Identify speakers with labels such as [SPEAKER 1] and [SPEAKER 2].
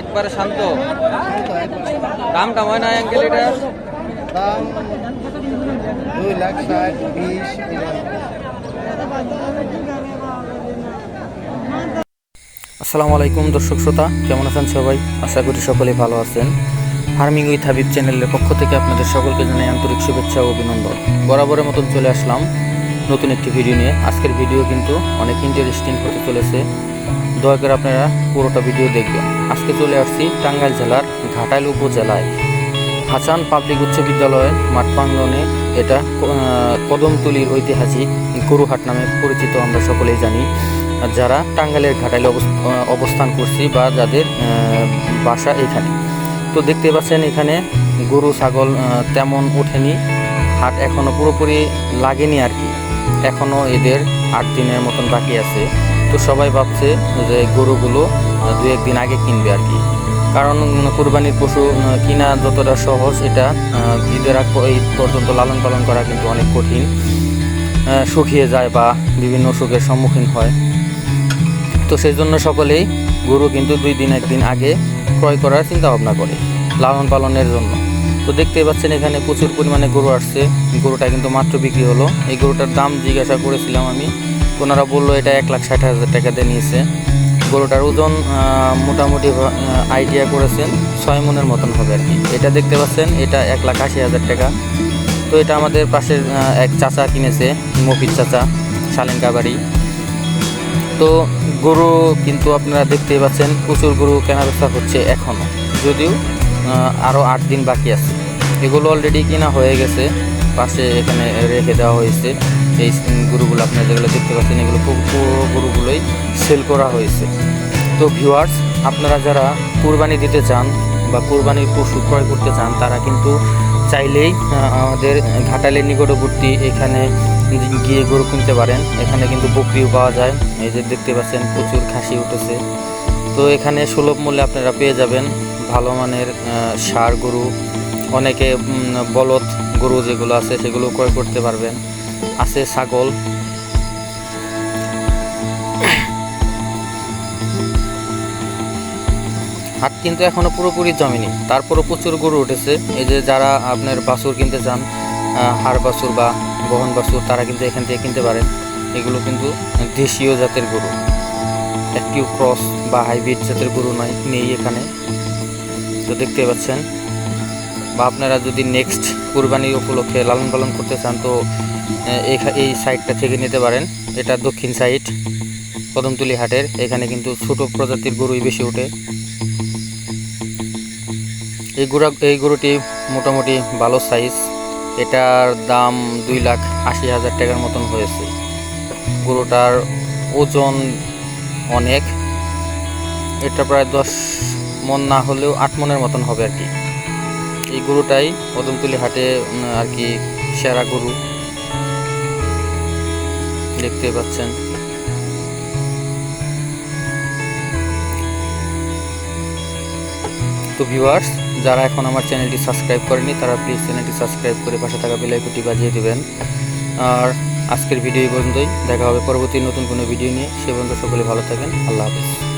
[SPEAKER 1] একবারে শান্ত। দামটা হয় না অ্যাঙ্কেল এটা?
[SPEAKER 2] দাম দুই লাখ ষাট বিশ
[SPEAKER 1] আসসালামু আলাইকুম দর্শক শ্রোতা কেমন আছেন সবাই? আশা করি সকলেই ভালো আছেন। ফার্মিং উইথ হাবিব চ্যানেলের পক্ষ থেকে আপনাদের সকলকে জানাই আন্তরিক শুভেচ্ছা ও অভিনন্দন। বরাবরের মতন চলে আসলাম নতুন একটি ভিডিও নিয়ে। আজকের ভিডিও কিন্তু অনেক ইন্টারেস্টিং হতে চলেছে। দয়া করে আপনারা পুরোটা ভিডিও দেখবেন। আজকে চলে আসছি টাঙ্গাইল জেলার ঘাটাইল উপজেলায়। হাসান পাবলিক উচ্চ বিদ্যালয়ের মাঠ প্রাঙ্গনে এটা কদমতলির ঐতিহাসিক গরুহাট নামে পরিচিত আমরা সকলেই জানি। যারা টাঙ্গাইলের ঘাটাইলে অবস্থান করছি বা যাদের বাসা এখানে। তো দেখতে পাচ্ছেন এখানে গরু, ছাগল তেমন ওঠেনি। হাট এখনও পুরোপুরি লাগেনি আর কি। এখনও এদের আট দিনের মতন বাকি আছে। তো সবাই ভাবছে যে গরুগুলো দু একদিন আগে কিনবে আর কি। কারণ কুরবানির পশু কিনা যতটা সহজ, এটা ঈদের আগ ঈদ পর্যন্ত লালন পালন করা কিন্তু অনেক কঠিন। শুকিয়ে যায় বা বিভিন্ন অসুখের সম্মুখীন হয়। তো সেই জন্য সকলেই গরু কিন্তু দুই দিন, একদিন আগে ক্রয় করার চিন্তা ভাবনা করে, লালন পালনের জন্য। তো দেখতেই পাচ্ছেন এখানে প্রচুর পরিমাণে গরু আসছে। গরুটা কিন্তু মাত্র বিক্রি হলো। এই গরুটার দাম জিজ্ঞাসা করেছিলাম আমি। ওনারা বলল, এটা এক লাখ ষাট হাজার টাকা দিয়ে নিয়েছে। গরুটার ওজন মোটামুটি আইডিয়া করেছেন ছয় মনের মতন হবে আর কি। এটা দেখতে পাচ্ছেন, এটা এক লাখ আশি হাজার টাকা। তো এটা আমাদের পাশের এক চাচা কিনেছে, মফিজ চাচা শালিঙ্কা বাড়ি। তো গরু কিন্তু আপনারা দেখতেই পাচ্ছেন, প্রচুর গরু কেনা বেচা হচ্ছে এখনও যদিও আরও আট দিন বাকি আছে। এগুলো অলরেডি কিনা হয়ে গেছে, পাশে এখানে রেখে দেওয়া হয়েছে। এই গরুগুলো আপনারা যেগুলো দেখতে পাচ্ছেন, এগুলো পুরো গরুগুলোই সেল করা হয়েছে। তো ভিউয়ার্স আপনারা যারা কুরবানি দিতে চান বা কুরবানির পশু ক্রয় করতে চান, তারা কিন্তু চাইলেই আমাদের ঘাটালের নিকটবর্তী এখানে গিয়ে গরু কিনতে পারেন, এখানে কিন্তু বকরিও পাওয়া যায়। এই যে দেখতে পাচ্ছেন, প্রচুর খাসি উঠেছে। তো এখানে সুলভ মূল্যে আপনারা পেয়ে যাবেন ভালো মানের ষাঁড় গরু। অনেকে বলদ গরু যেগুলো আছে, সেগুলো ক্রয় করতে পারবেন। আছে ছাগল। হাট কিন্তু এখনও পুরোপুরি জমেনি। তারপরও প্রচুর গরু উঠেছে। এই যে যারা আপনার বাছুর কিনতে চান হাড় বাছুর বা বহন বাছুর তারা কিন্তু এখান থেকে কিনতে পারেন এগুলো কিন্তু দেশীয় জাতের গরু। একটিও ক্রস বা হাইব্রিড জাতের গরু নয় নেই এখানে। তো দেখতে পাচ্ছেন, বা আপনারা যদি নেক্সট কুরবানির উপলক্ষে লালন পালন করতে চান, তো এই সাইডটা থেকে নিতে পারেন। এটা দক্ষিণ সাইড, কদমতলি হাটের। এখানে কিন্তু ছোট প্রজাতির গরুই বেশি ওঠে। এই গরু এই গরুটি মোটামুটি ভালো সাইজ এটার দাম দুই লাখ আশি হাজার টাকার মতন হয়েছে। গরুটার ওজন অনেক। এটা প্রায় দশ মন না হলেও আট মনের মতন হবে আর কি। এই গরুটাই কদমতলি হাটে আর কি সেরা গরু। দেখতে পাচ্ছেন। তো ভিউয়ার্স যারা এখন আমার চ্যানেলটি সাবস্ক্রাইব করেনি তারা প্লিজ চ্যানেলটি সাবস্ক্রাইব করে পাশে থাকা বেলাইকুটি বাজিয়ে দেবেন। আর আজকের ভিডিও এই পর্যন্তই। দেখা হবে পরবর্তী নতুন কোনো ভিডিও নিয়ে। সে পর্যন্ত সকলে ভালো থাকেন। আল্লাহ হাফিজ।